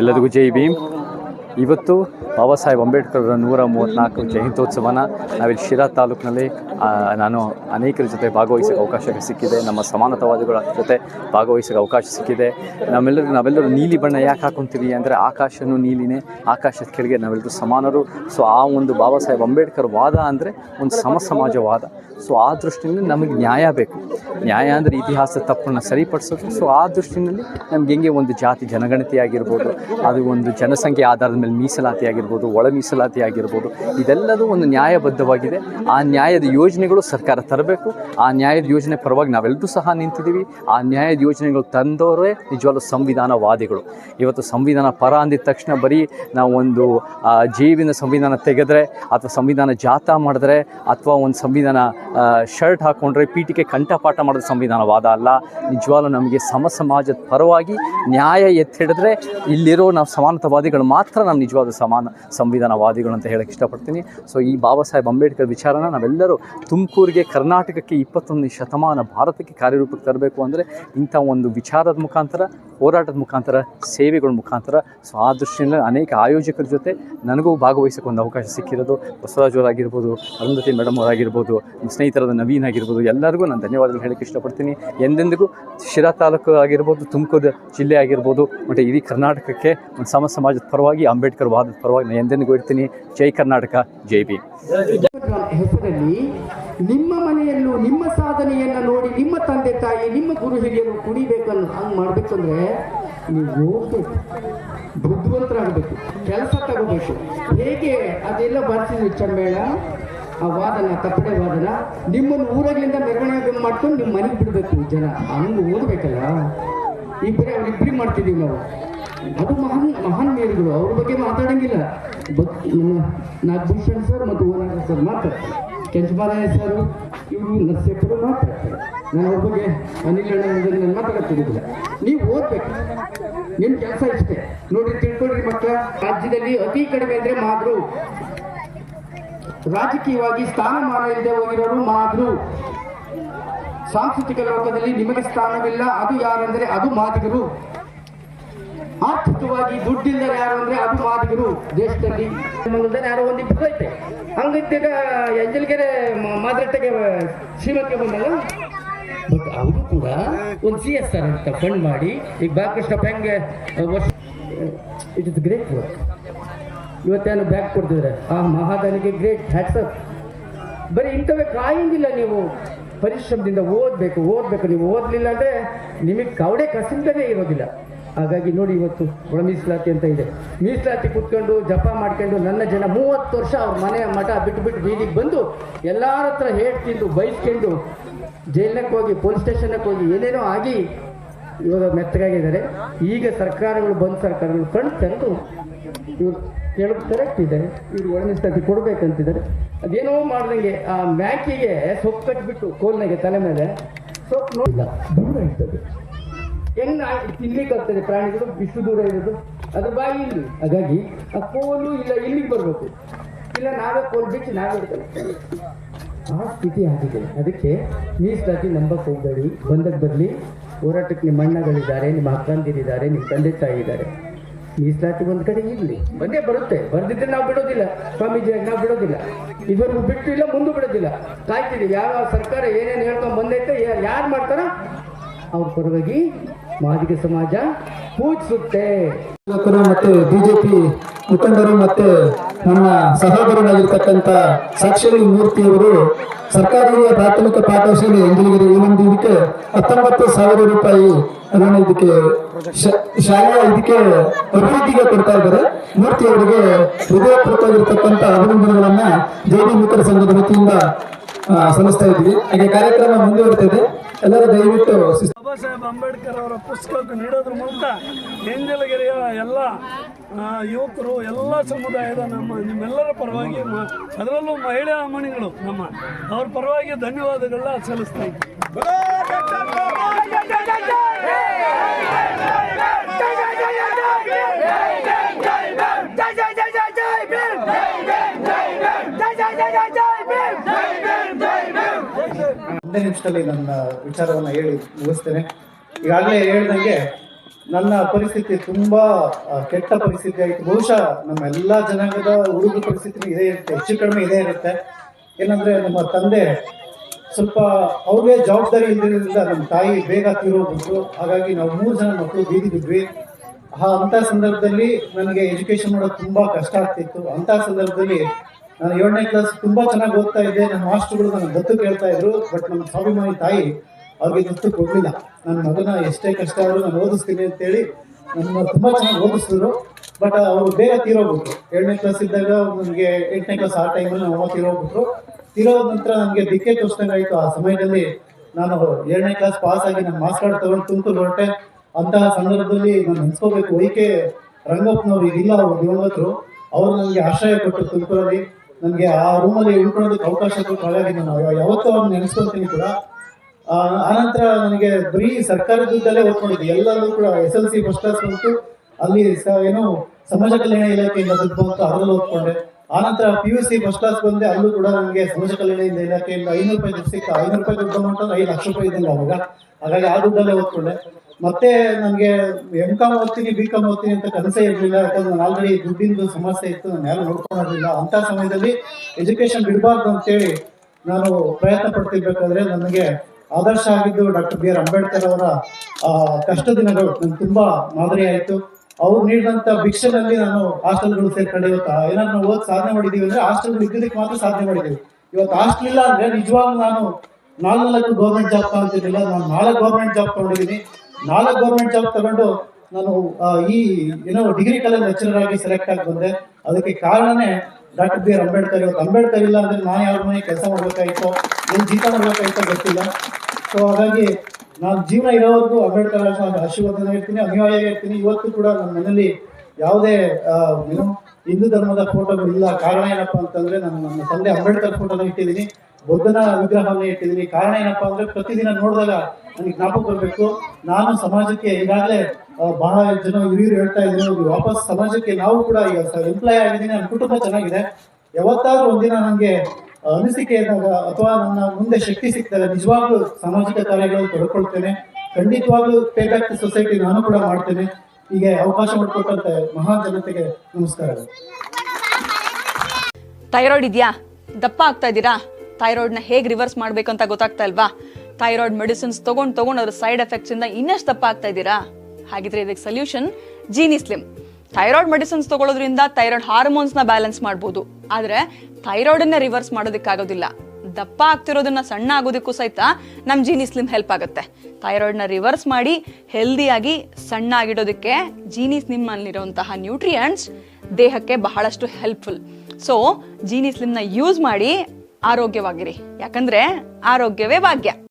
ಎಲ್ಲರಿಗೂ ಜೈ ಭೀಮ್. ಇವತ್ತು ಬಾಬಾ ಸಾಹೇಬ್ ಅಂಬೇಡ್ಕರ್ ನೂರ ಮೂವತ್ತ್ನಾಲ್ಕು ಜಯಂತ್ಯೋತ್ಸವನ ನಾವಿಲ್ಲಿ ಶಿರಾ ತಾಲೂಕಿನಲ್ಲಿ ನಾನು ಅನೇಕರ ಜೊತೆ ಭಾಗವಹಿಸೋಕ್ಕೆ ಅವಕಾಶ ಸಿಕ್ಕಿದೆ. ನಮ್ಮ ಸಮಾನತಾವಾದಿಗಳ ಜೊತೆ ಭಾಗವಹಿಸೋಕ್ಕೆ ಅವಕಾಶ ಸಿಕ್ಕಿದೆ. ನಾವೆಲ್ಲರೂ ನಾವೆಲ್ಲರೂ ನೀಲಿ ಬಣ್ಣ ಯಾಕೆ ಹಾಕೊತೀವಿ ಅಂದರೆ ಆಕಾಶನೂ ನೀಲಿನೇ. ಆಕಾಶದ ಕೆಳಗೆ ನಾವೆಲ್ಲರೂ ಸಮಾನರು. ಸೊ ಆ ಒಂದು ಬಾಬಾ ಸಾಹೇಬ್ ಅಂಬೇಡ್ಕರ್ ವಾದ ಅಂದರೆ ಒಂದು ಸಮ ಸಮಾಜವಾದ ಸೊ ಆ ದೃಷ್ಟಿಯಲ್ಲಿ ನಮಗೆ ನ್ಯಾಯ ಬೇಕು. ನ್ಯಾಯ ಅಂದರೆ ಇತಿಹಾಸದ ತಪ್ಪನ್ನು ಸರಿಪಡಿಸೋದು. ಸೊ ಆ ದೃಷ್ಟಿನಲ್ಲಿ ನಮ್ಗೆ ಹೆಂಗೆ ಒಂದು ಜಾತಿ ಜನಗಣತಿ ಆಗಿರ್ಬೋದು ಅದು ಒಂದು ಜನಸಂಖ್ಯೆ ಆಧಾರದ ಮೇಲೆ ಮೀಸಲಾತಿ ಆಗಿರ್ಬೋದು ಒಳ ಮೀಸಲಾತಿ ಆಗಿರ್ಬೋದು ಇದೆಲ್ಲದೂ ಒಂದು ನ್ಯಾಯಬದ್ಧವಾಗಿದೆ. ಆ ನ್ಯಾಯದ ಯೋಜನೆಗಳು ಸರ್ಕಾರ ತರಬೇಕು. ಆ ನ್ಯಾಯದ ಯೋಜನೆ ಪರವಾಗಿ ನಾವೆಲ್ಲರೂ ಸಹ ನಿಂತಿದ್ದೀವಿ. ಆ ನ್ಯಾಯದ ಯೋಜನೆಗಳು ತಂದವರೇ ನಿಜವಾಗ್ಲೂ ಸಂವಿಧಾನವಾದಿಗಳು. ಇವತ್ತು ಸಂವಿಧಾನ ಪರ ಅಂದಿದ ತಕ್ಷಣ ಬರೀ ನಾವು ಒಂದು ಜೀವಿನ ಸಂವಿಧಾನ ತೆಗೆದ್ರೆ ಅಥವಾ ಸಂವಿಧಾನ ಜಾಥಾ ಮಾಡಿದ್ರೆ ಅಥವಾ ಒಂದು ಸಂವಿಧಾನ ಶರ್ಟ್ ಹಾಕ್ಕೊಂಡ್ರೆ ಪೀಠಿಗೆ ಕಂಠಪಾಠ ಮಾಡಿದ ಸಂವಿಧಾನವಾದ ಅಲ್ಲ. ನಿಜವಾಗ್ಲೂ ನಮಗೆ ಸಮ ಸಮಾಜದ ಪರವಾಗಿ ನ್ಯಾಯ ಎತ್ತಿಡಿದ್ರೆ ಇಲ್ಲಿರೋ ನಾವು ಸಮಾನತಾವಾದಿಗಳು ಮಾತ್ರ ನಾವು ನಿಜವಾದ ಸಮಾನ ಸಂವಿಧಾನವಾದಿಗಳು ಅಂತ ಹೇಳಕ್ಕೆ ಇಷ್ಟಪಡ್ತೀನಿ. ಸೊ ಈ ಬಾಬಾ ಸಾಹೇಬ್ ಅಂಬೇಡ್ಕರ್ ವಿಚಾರನ ನಾವೆಲ್ಲರೂ ತುಮಕೂರಿಗೆ ಕರ್ನಾಟಕಕ್ಕೆ ಇಪ್ಪತ್ತೊಂದನೇ ಶತಮಾನ ಭಾರತಕ್ಕೆ ಕಾರ್ಯರೂಪಕ್ಕೆ ತರಬೇಕು ಅಂದರೆ ಇಂಥ ಒಂದು ವಿಚಾರದ ಮುಖಾಂತರ, ಹೋರಾಟದ ಮುಖಾಂತರ, ಸೇವೆಗಳ ಮುಖಾಂತರ ಸೊ ಆ ದೃಷ್ಟಿಯಿಂದ ಅನೇಕ ಆಯೋಜಕರ ಜೊತೆ ನನಗೂ ಭಾಗವಹಿಸೋಕೆ ಒಂದು ಅವಕಾಶ ಸಿಕ್ಕಿರೋದು. ಬಸವರಾಜ್ ಅವರಾಗಿರ್ಬೋದು, ಅರುಂಧತಿ ಮೇಡಮ್ ಅವರಾಗಿರ್ಬೋದು ಸ್ನೇಹಿತರಾದ ನವೀನ್ ಆಗಿರ್ಬೋದು, ಎಲ್ಲರಿಗೂ ನಾನು ಧನ್ಯವಾದಗಳು ಹೇಳಕ್ಕೆ ಇಷ್ಟಪಡ್ತೀನಿ. ಎಂದೆಂದಿಗೂ ಶಿರಾ ತಾಲೂಕು ಆಗಿರ್ಬೋದು, ತುಮಕೂರು ಜಿಲ್ಲೆ ಆಗಿರ್ಬೋದು, ಮತ್ತು ಇಡೀ ಕರ್ನಾಟಕಕ್ಕೆ ಒಂದು ಸಮ ಸಮಾಜದ ಪರವಾಗಿ, ಅಂಬೇಡ್ಕರ್ ವಾದದ ಪರವಾಗಿ ನಾನು ಎಂದೆಂದಿಗೂ ಇರ್ತೀನಿ. ಜೈ ಕರ್ನಾಟಕ, ಜೈ ಭೀಮ್. ಹೆಸರಲ್ಲಿ ನಿಮ್ಮ ಮನೆಯಲ್ಲೂ ನಿಮ್ಮ ಸಾಧನೆಯನ್ನು ನೋಡಿ ನಿಮ್ಮ ತಂದೆ ತಾಯಿ, ನಿಮ್ಮ ಗುರು ಹಿರಿಯರು ಕುಡಿಬೇಕನ್ನು ಹಂಗೆ ಮಾಡಬೇಕಂದ್ರೆ ನೀವು ಹೋಗ್ಬೇಕು. ಬುದ್ಧಿವಂತರಾಗಬೇಕು. ಕೆಲಸ ತಗೋಬೇಕು. ಹೇಗೆ? ಅದೆಲ್ಲ ಬರ್ತೀನಿ ಚಂಬೇಳ. ಆ ವಾದನ ಕಪ್ಪಡೆ ವಾದನ. ನಿಮ್ಮನ್ನು ಊರಗಳಿಂದ ಮೆರವಣಿಗೆ ಮಾಡ್ಕೊಂಡು ನಿಮ್ಮ ಮನೆಗೆ ಬಿಡಬೇಕು ಜನ. ಹಂಗೆ ಓದಬೇಕಲ್ಲ? ಇಬ್ಬರೇ ಇಬ್ಬರಿ ಮಾಡ್ತಿದ್ದೀವಿ ನಾವು. ಅದು ಮಹಾನ್ ಮಹಾನ್ ಮೇರುಗಳು. ಅವ್ರ ಬಗ್ಗೆ ಮಾತಾಡಂಗಿಲ್ಲ. ನಾಗಭೂಷಣ್ ಸರ್ ಮತ್ತು ಓನಾಗ ಸರ್ ಮಾತಾಡ್ತಾರೆ ಕೆಂಚಮಾರಾಯ ಸರ್, ಇವರು ನರಸೇಪರು ಮಾತಾಡ್ತಾರೆ ನಾನು ಅವ್ರ ಬಗ್ಗೆ ಅನಿಲ್ ಅಣ್ಣ ನಾನು ಮಾತಾಡ್ತಿರೋದಿಲ್ಲ ನೀವು ಓದ್ಬೇಕು. ನಿಮ್ಮ ಕೆಲಸ ಇಷ್ಟೇ. ನೋಡಿ, ತಿಳ್ಕೊಳ್ರಿ ಮಕ್ಕಳ. ರಾಜ್ಯದಲ್ಲಿ ಅತಿ ಕಡಿಮೆ ಅಂದ್ರೆ ಮಾದ್ರು. ರಾಜಕೀಯವಾಗಿ ಸ್ಥಾನಮಾನ ಇಲ್ಲದೆ ಹೋಗಿರೋರು ಮಾದ್ರು. ಸಾಂಸ್ಕೃತಿಕ ಲೋಕದಲ್ಲಿ ನಿಮಗೆ ಸ್ಥಾನವಿಲ್ಲ. ಅದು ಯಾರಂದ್ರೆ ಅದು ಮಾದಿಗರು. ಆರ್ಥಿಕವಾಗಿ ದುಡ್ಡಿಲ್ಲದೆ ಯಾರು ಅಂದ್ರೆ ಅದು ಮಾದಿಗರು ದೇಶದಲ್ಲಿ ಯಾರೋ ಯಾರೋ ಒಂದಿಬ್ಬರು ಐತೆ ಹಂಗಿದ್ದಾಗ ಎಂಜಲ್ಗೆರೆ ಮಾದ್ರಟ್ಟೆಗೆ ಶ್ರೀಮಂತಿಗೆ ಬಂದಾಗ ಬಟ್ ಅವರು ಕೂಡ ಒಂದು ಸಿ ಎಸ್ ಆರ್ ಅಂತ ಫಂಡ್ ಮಾಡಿ, ಈಗ ಬಾಲಕೃಷ್ಣ ಹೆಂಗೆ ವರ್ಷ ಇಟ್ ಇಸ್ ಗ್ರೇಟ್ ವರ್ಕ್ ಇವತ್ತೇನು ಬ್ಯಾಕ್ ಕೊಡ್ತಿದ್ರೆ. ಆ ಮಹಾದಾನಿಗೆ ಗ್ರೇಟ್ ಹ್ಯಾಟ್ಸಪ್ ಬರೀ ಇಂಥವೇ ಕಾಯಂಗಿಲ್ಲ ನೀವು. ಪರಿಶ್ರಮದಿಂದ ಓದಬೇಕು ಓದಬೇಕು. ನೀವು ಓದಲಿಲ್ಲ ಅಂದರೆ ನಿಮಗೆ ಕವಡೆ ಕಸಿಂದಲೇ ಇರೋದಿಲ್ಲ. ಹಾಗಾಗಿ ನೋಡಿ ಇವತ್ತು ಒಳ ಮೀಸಲಾತಿ ಅಂತ ಇದೆ. ಮೀಸಲಾತಿ ಕುತ್ಕೊಂಡು ಜಪ ಮಾಡ್ಕೊಂಡು ನನ್ನ ಜನ ಮೂವತ್ತು ವರ್ಷ ಅವ್ರ ಮನೆ ಮಠ ಬಿಟ್ಟು ಬಿಟ್ಟು ಬೀದಿಗೆ ಬಂದು ಎಲ್ಲರ ಹತ್ರ ಹೇಳ್ತಿದ್ದು ತಿಂದು ಬೈಸ್ಕೊಂಡು ಜೈಲಿನಕ್ಕೆ ಹೋಗಿ, ಪೊಲೀಸ್ ಸ್ಟೇಷನ್ಗೆ ಹೋಗಿ ಏನೇನೋ ಆಗಿ ಇವಾಗ ಮೆತ್ತಗಾಗಿದ್ದಾರೆ. ಈಗ ಸರ್ಕಾರಗಳು ಬಂದ ಸರ್ಕಾರಗಳು ಕಣ್ ತೆರೆದು ಇವ್ರು ಕೇಳೋದು ಕರೆಕ್ಟ್ ಇದ್ದಾರೆ. ಇವ್ರು ಒಳ ಮೀಸಲಾತಿ ಕೊಡ್ಬೇಕಂತಿದ್ದಾರೆ. ಅದೇನೋ ಮಾಡ್ದಂಗೆ ಆ ಮ್ಯಾಕಿಗೆ ಸೊಪ್ಪು ಕಟ್ಬಿಟ್ಟು ಕೋಲ್ನಾಗೆ ತಲೆ ಮೇಲೆ ಸೊಪ್ಪು ನೋಡಿಲ್ಲ. ದೂರ ಇರ್ತದೆ ತಿನ್ಲಿಕ್ಕೆ ಆಗ್ತದೆ ಪ್ರಾಣಿಗಳು? ಇಷ್ಟು ದೂರ ಇರೋದು. ಅದು ಬಾಯಿ ಇಲ್ಲಿ. ಹಾಗಾಗಿ ಆ ಕೋಲು ಇಲ್ಲ, ಇಲ್ಲಿಗೆ ಬರಬೇಕು. ಇಲ್ಲ, ನಾವೇ ಕೋಲ್ ಬಿಚ್ಚಿ ನಾವೇ ಆ ಸ್ಥಿತಿ ಆಗಿದೆ. ಅದಕ್ಕೆ ಮೀಸಲಾಗಿ ನಂಬಕ್ಕೆ ಹೋಗಬೇಡಿ. ಬಂದಕ್ಕೆ ಬರಲಿ. ಹೋರಾಟಕ್ಕೆ ನಿಮ್ಮ ಅಣ್ಣಗಳಿದ್ದಾರೆ, ನಿಮ್ಮ ಅಕ್ಕಂದಿರಿದ್ದಾರೆ, ನಿಮ್ಮ ತಂದೆ ತಾಯಿ ಇದ್ದಾರೆ. ಮೀಸಲಾತಿ ಒಂದು ಕಡೆ ಇರಲಿ. ಬಂದೇ ಬರುತ್ತೆ. ಬಂದಿದ್ದರೆ ನಾವು ಬಿಡೋದಿಲ್ಲ. ಸ್ವಾಮೀಜಿಯಾಗಿ ನಾವು ಬಿಡೋದಿಲ್ಲ. ಇವರಿಗೂ ಬಿಟ್ಟು ಇಲ್ಲ, ಮುಂದೆ ಬಿಡೋದಿಲ್ಲ. ಕಾಯ್ತಿದ್ದೀವಿ ಯಾವ ಸರ್ಕಾರ ಏನೇನು ಹೇಳ್ಕೊಂಡು ಬಂದೈತೆ ಯಾರು ಮಾಡ್ತಾರೋ ಅವ್ರ ಪರವಾಗಿ ಮಾದಿಗ ಸಮಾಜ ಪೂಜಿಸುತ್ತೆ. ಮತ್ತೆ ಬಿಜೆಪಿ ಮುಖಂಡರು ಮತ್ತೆ ನಮ್ಮ ಸಹೋದರನಾಗಿರ್ತಕ್ಕಂಥ ಸಾಕ್ಷಿ ಮೂರ್ತಿಯವರು ಸರ್ಕಾರಿ ಹಿರಿಯ ಪ್ರಾಥಮಿಕ ಪಾಠಶಾಲೆ ಎಂಜಲಗಿರಿ ಈ ಒಂದು ಇದಕ್ಕೆ ಹತ್ತೊಂಬತ್ತು ಸಾವಿರ ರೂಪಾಯಿ ಅದನ್ನು ಇದಕ್ಕೆ ಶಾಲೆಯ ಇದಕ್ಕೆ ಅಭಿವೃದ್ಧಿಗೆ ಕೊಡ್ತಾ ಇದ್ದಾರೆ. ಮೂರ್ತಿಯವರಿಗೆ ಹೃದಯಪೂರ್ವಕವಾಗಿರ್ತಕ್ಕಂಥ ಅಭಿನಂದನೆಗಳನ್ನ ಜೆಡಿ ಮಿತ್ರ ಸಂಘದ ವತಿಯಿಂದ ಸಲ್ಲಿಸ್ತಾ ಇದ್ವಿ ಹಾಗೆ ಕಾರ್ಯಕ್ರಮ ಮುಂದುವರಿತಾ ಇದೆ ಎಲ್ಲರೂ ದಯವಿಟ್ಟು ಬಾಬಾ ಸಾಹೇಬ್ ಅಂಬೇಡ್ಕರ್ ಅವರ ಪುಸ್ತಕ ನೀಡೋದ್ರ ಮೂಲಕ ಹೆಂಜಲಗಿರಿಯ ಎಲ್ಲ ಯುವಕರು ಎಲ್ಲ ಸಮುದಾಯದ ನಮ್ಮ ನಿಮ್ಮೆಲ್ಲರ ಪರವಾಗಿ ಮ- ಅದರಲ್ಲೂ ಮಹಿಳಾ ಅಮ್ಮಣಿಗಳು ನಮ್ಮ ಅವ್ರ ಪರವಾಗಿ ಧನ್ಯವಾದಗಳನ್ನ ಸಲ್ಲಿಸ್ತಾ ಇದ್ದೀನಿ ಒಂದೇ ನಿಮಿಷದಲ್ಲಿ ನನ್ನ ವಿಚಾರವನ್ನ ಹೇಳಿ ಮುಗಿಸ್ತೇನೆ. ಈಗಾಗಲೇ ಹೇಳಿದಂಗೆ ನನ್ನ ಪರಿಸ್ಥಿತಿ ತುಂಬಾ ಕೆಟ್ಟ ಪರಿಸ್ಥಿತಿ ಆಯಿತು. ಬಹುಶಃ ನಮ್ಮ ಎಲ್ಲಾ ಜನಾಂಗದ ಹುಡುಗ ಪರಿಸ್ಥಿತಿ ಇದೇ ಇರುತ್ತೆ. ಹೆಚ್ಚು ಕಡಿಮೆ ಇದೇ ಇರುತ್ತೆ. ಏನಂದ್ರೆ ನಮ್ಮ ತಂದೆ ಸ್ವಲ್ಪ ಅವ್ರಿಗೆ ಜವಾಬ್ದಾರಿ ಇಲ್ಲದಿರೋದ್ರಿಂದ ನಮ್ಮ ತಾಯಿ ಬೇಗ ತೀರೋಗ್ಬಿಟ್ರು ಹಾಗಾಗಿ ನಾವು ಮೂರು ಜನ ಮಕ್ಕಳು ಬೀದಿ ಬಿದ್ವಿ. ಆ ಅಂತ ಸಂದರ್ಭದಲ್ಲಿ ನನಗೆ ಎಜುಕೇಶನ್ ಮಾಡೋದು ತುಂಬಾ ಕಷ್ಟ ಆಗ್ತಿತ್ತು. ಅಂತ ಸಂದರ್ಭದಲ್ಲಿ ನಾನು ಏಳನೇ ಕ್ಲಾಸ್ ತುಂಬಾ ಚೆನ್ನಾಗಿ ಓದ್ತಾ ಇದ್ದೆ. ನನ್ನ ಮಾಸ್ಟರ್ಗಳು ನನ್ನ ಗೊತ್ತು ಕೇಳ್ತಾ ಇದ್ರು ಬಟ್ ನನ್ನ ಸ್ವಾಭಿಮಾನಿ ತಾಯಿ ಅವ್ರಿಗೆ ಗೊತ್ತು ಕೊಡ್ಲಿಲ್ಲ. ನನ್ನ ಮಗನ ಎಷ್ಟೇ ಕಷ್ಟ ಆದ್ರೂ ನಾನು ಓದಿಸ್ತೀನಿ ಅಂತೇಳಿ ನನ್ನ ತುಂಬಾ ಚೆನ್ನಾಗಿ ಓದಿಸಿದ್ರು. ಬಟ್ ಅವರು ಬೇಗ ತೀರೋಗ್ಬಿಟ್ರು. ಏಳನೇ ಕ್ಲಾಸ್ ಇದ್ದಾಗ ನನಗೆ ಎಂಟನೇ ಕ್ಲಾಸ್ ಆ ಟೈಮಲ್ಲಿ ನಮ್ಮ ಅಮ್ಮ ತೀರೋಗ್ಬಿಟ್ರು. ತೀರೋದ ನಂತರ ನನಗೆ ದಿಕ್ಕೆ ತೋರಿಸ್ದಂಗಾಯ್ತು. ಆ ಸಮಯದಲ್ಲಿ ನಾನು ಏಳನೇ ಕ್ಲಾಸ್ ಪಾಸ್ ಆಗಿ ನಾನು ಮಾರ್ಕ್ಸ್ ಕಾರ್ಡ್ ತಗೊಂಡು ತುಮಕೂರು ಹೊರಟೆ. ಅಂತಹ ಸಂದರ್ಭದಲ್ಲಿ ನಾನು ನೆನೆಸ್ಕೋಬೇಕು ವೈಕೆ ರಂಗಪ್ಪನವ್ರು ಈಗಿಲ್ಲ ಅವರು ದಿವಂಗತರು ಅವರು ನನಗೆ ಆಶ್ರಯ ಕೊಟ್ಟರು ತುಮಕೂರಲ್ಲಿ. ನನಗೆ ಆ ರೂಮಲ್ಲಿ ಉಳ್ಕೊಳ್ಳೋದಕ್ಕೆ ಅವಕಾಶ ಕೊಡಲಾಗಿದೆ ನಾವು ಯಾವತ್ತೂ ಅವ್ರು ನೆನೆಸ್ಕೊಳ್ತೀನಿ ಕೂಡ. ಆನಂತರ ನನಗೆ ಬರೀ ಸರ್ಕಾರದ ದುಡ್ಡಲ್ಲೇ ಓದ್ಕೊಂಡಿದ್ದೆ. ಎಲ್ಲರೂ ಕೂಡ S L C first class ಬಂತು. ಅಲ್ಲಿ ಏನು ಸಮಾಜ ಕಲ್ಯಾಣ ಇಲಾಖೆಯಿಂದ ದುಡ್ಡು ಬಂತು, ಅದರಲ್ಲಿ ಓದ್ಕೊಂಡೆ. ಆನಂತರ P U C first class ಬಂದೆ, ಅಲ್ಲೂ ಕೂಡ ನನಗೆ ಸಮಾಜ ಕಲ್ಯಾಣ ಇಲಾಖೆಯಿಂದ ಐನೂರು ರೂಪಾಯಿ ದುಡ್ಡು ಸಿಕ್ತು. ಐನೂರು ರೂಪಾಯಿ ದುಡ್ಡು ಅಂದ್ರೆ ಐದು ಲಕ್ಷ ರೂಪಾಯಿ ಇದ್ದಿಲ್ಲ ಅವಾಗ. ಹಾಗಾಗಿ ಆ ದುಡ್ಡಲ್ಲೇ ಓದ್ಕೊಂಡೆ. ಮತ್ತೆ ನನಗೆ ಎಂ ಕಾಮ್ ಓದ್ತೀನಿ ಬಿ ಕಾಮ್ ಓದ್ತೀನಿ ಅಂತ ಕನಸೇ ಇರಲಿಲ್ಲ. ಯಾಕಂದ್ರೆ ನಾನು ಆಲ್ರೆಡಿ ದುಡ್ಡಿಂದು ಸಮಸ್ಯೆ ಇತ್ತು, ನಾನು ಯಾರು ನೋಡ್ಕೊಂಡಿರಲಿಲ್ಲ ಅಂತ ಸಮಯದಲ್ಲಿ ಎಜುಕೇಶನ್ ಬಿಡಬಾರ್ದು ಅಂತೇಳಿ ನಾನು ಪ್ರಯತ್ನ ಪಡ್ತಿರ್ಬೇಕಾದ್ರೆ ನನಗೆ ಆದರ್ಶ ಆಗಿದ್ದು ಡಾಕ್ಟರ್ ಬಿ ಆರ್ ಅಂಬೇಡ್ಕರ್ ಅವರ ಕಷ್ಟ ದಿನಗಳು ನಂಗೆ ತುಂಬಾ ಮಾದರಿ ಆಯಿತು. ಅವ್ರು ನೀಡಿದಂತ ಭಿಕ್ಷೆನಲ್ಲಿ ನಾನು ಹಾಸ್ಟೆಲ್ಗಳು ಸೇರ್ಕೊಂಡು ಇವತ್ತು ಏನಾದ್ರು ನಾವು ಓದಿ ಸಾಧನೆ ಮಾಡಿದೀವಿ ಅಂದ್ರೆ ಹಾಸ್ಟೆಲ್ ಇದ್ದದಕ್ಕೆ ಮಾತ್ರ ಸಾಧನೆ ಮಾಡಿದೀವಿ. ಇವತ್ತು ಹಾಸ್ಟೆಲ್ ಇಲ್ಲ ಅಂದ್ರೆ ನಿಜವಾಗ್ಲೂ ನಾನು ನಾಲ್ಕು ಗೌರ್ಮೆಂಟ್ ಜಾಬ್ ತಗೊಂತಿರ್ಲಿಲ್ಲ ನಾನು ನಾಲ್ಕು ಗೌರ್ಮೆಂಟ್ ಜಾಬ್ ತಗೊಂಡಿದ್ದೀನಿ. ನಾಲ್ಕು ಗೌರ್ಮೆಂಟ್ ಜಾಬ್ ತಗೊಂಡು ನಾನು ಈ, ಏನೋ ಡಿಗ್ರಿ ಕಾಲೇಜ್ ಲೆಕ್ಚರರ್ ಆಗಿ ಸೆಲೆಕ್ಟ್ ಆಗಿ ಬಂದೆ. ಅದಕ್ಕೆ ಕಾರಣನೇ ಡಾಕ್ಟರ್ ಬಿ ಆರ್ ಅಂಬೇಡ್ಕರ್. ಇವತ್ತು ಅಂಬೇಡ್ಕರ್ ಇಲ್ಲ ಅಂದ್ರೆ ನಾನು ಯಾರ ಮನೆ ಕೆಲಸ ಮಾಡಬೇಕಾಯಿತು, ಏನು ಜೀತ ಮಾಡ್ಬೇಕಾಗಿತ್ತೋ ಗೊತ್ತಿಲ್ಲ. ಸೊ ಹಾಗಾಗಿ ನಾನು ಜೀವನ ಇರೋವರೆಗೂ ಅಂಬೇಡ್ಕರ್ ಆಶೀರ್ವಾದನ ಇರ್ತೀನಿ ಅನಿವಾರ್ಯ ಇರ್ತೀನಿ. ಇವತ್ತು ಕೂಡ ನನ್ನ ಮನೆಯಲ್ಲಿ ಯಾವುದೇ ಏನು ಹಿಂದೂ ಧರ್ಮದ ಫೋಟೋಗಳು ಇಲ್ಲ ಕಾರಣ ಏನಪ್ಪಾ ಅಂತಂದ್ರೆ ನಾನು ನನ್ನ ತಂದೆ ಅಂಬೇಡ್ಕರ್ ಫೋಟೋನ ಇಟ್ಟಿದ್ದೀನಿ. ಬುದ್ಧನ ವಿಗ್ರಹವನ್ನೇ ಇಟ್ಟಿದ್ದೀನಿ ಕಾರಣ ಏನಪ್ಪಾ ಅಂದ್ರೆ ಪ್ರತಿದಿನ ನೋಡಿದಾಗ ನನಗೆ ಜ್ಞಾಪಕ ಬರಬೇಕು. ನಾನು ಸಮಾಜಕ್ಕೆ ಈಗಾಗಲೇ ಬಹಳ ಜನ ಹಿರಿಯರು ಹೇಳ್ತಾ ಇದ್ರು ವಾಪಸ್ ಸಮಾಜಕ್ಕೆ ನಾವು ಕೂಡ ಈಗ ಎಂಪ್ಲಾಯ್ ಆಗಿದ್ದೀನಿ, ನನ್ನ ಕುಟುಂಬ ಚೆನ್ನಾಗಿದೆ. ಯಾವತ್ತಾದ್ರೂ ಒಂದಿನ ನನಗೆ ಅನಿಸಿಕೆ ಇದ್ದಾಗ ಅಥವಾ ನನ್ನ ಮುಂದೆ ಶಕ್ತಿ ಸಿಗ್ತಾರೆ ನಿಜವಾಗ್ಲೂ ಸಾಮಾಜಿಕ ಕಾರ್ಯಗಳಲ್ಲಿ ತೊಡ್ಕೊಳ್ತೇನೆ. ಖಂಡಿತವಾಗ್ಲೂ ಪೇ ಬ್ಯಾಕ್ ಸೊಸೈಟಿ ನಾನು ಕೂಡ ಮಾಡ್ತೇನೆ. ಹೀಗೆ ಅವಕಾಶ ಮಾಡಿಕೊಟ್ಟಂತೆ ಮಹಾ ಜನತೆಗೆ ನಮಸ್ಕಾರ. ಥೈರಾಯ್ಡ್ ಇದೆಯಾ? ದಪ್ಪ ಆಗ್ತಾ ಇದ್ದೀರಾ? ಥೈರಾಯ್ಡ್ನ ಹೇಗೆ ರಿವರ್ಸ್ ಮಾಡಬೇಕು ಅಂತ ಗೊತ್ತಾಗ್ತಾ ಇಲ್ವಾ? ಥೈರಾಯ್ಡ್ ಮೆಡಿಸಿನ್ಸ್ ತೊಗೊಂಡು ತೊಗೊಂಡು ಅದ್ರ ಸೈಡ್ ಎಫೆಕ್ಟ್ಸ್ ಇಂದ ಇನ್ನಷ್ಟು ದಪ್ಪ ಆಗ್ತಾ ಇದ್ದೀರಾ? ಹಾಗಿದ್ರೆ ಇದಕ್ಕೆ solution Jeeni slim thyroid medicines ತಗೊಳ್ಳೋದ್ರಿಂದ thyroid ಹಾರ್ಮೋನ್ಸ್ನ ಬ್ಯಾಲೆನ್ಸ್ ಮಾಡ್ಬೋದು. ಆದರೆ ಥೈರಾಯ್ಡನ್ನೇ ರಿವರ್ಸ್ ಮಾಡೋದಕ್ಕಾಗೋದಿಲ್ಲ ದಪ್ಪ ಆಗ್ತಿರೋದನ್ನ ಸಣ್ಣ ಆಗೋದಕ್ಕೂ ಸಹಿತ ನಮ್ಮ ಜೀನಿ ಸ್ಲಿಮ್ ಹೆಲ್ಪ್ ಆಗುತ್ತೆ. ಥೈರಾಯ್ಡ್ನ ರಿವರ್ಸ್ ಮಾಡಿ ಹೆಲ್ದಿಯಾಗಿ ಸಣ್ಣ ಆಗಿಡೋದಕ್ಕೆ ಜೀನಿ ಸ್ಲಿಮ್ನಲ್ಲಿರುವಂತಹ ನ್ಯೂಟ್ರಿಯೆಂಟ್ಸ್ ದೇಹಕ್ಕೆ ಬಹಳಷ್ಟು ಹೆಲ್ಪ್ಫುಲ್ ಸೊ ಜೀನಿ ನ ಯೂಸ್ ಮಾಡಿ ಆರೋಗ್ಯವಾಗಿರಿ. ಯಾಕಂದ್ರೆ ಆರೋಗ್ಯವೇ ಭಾಗ್ಯ.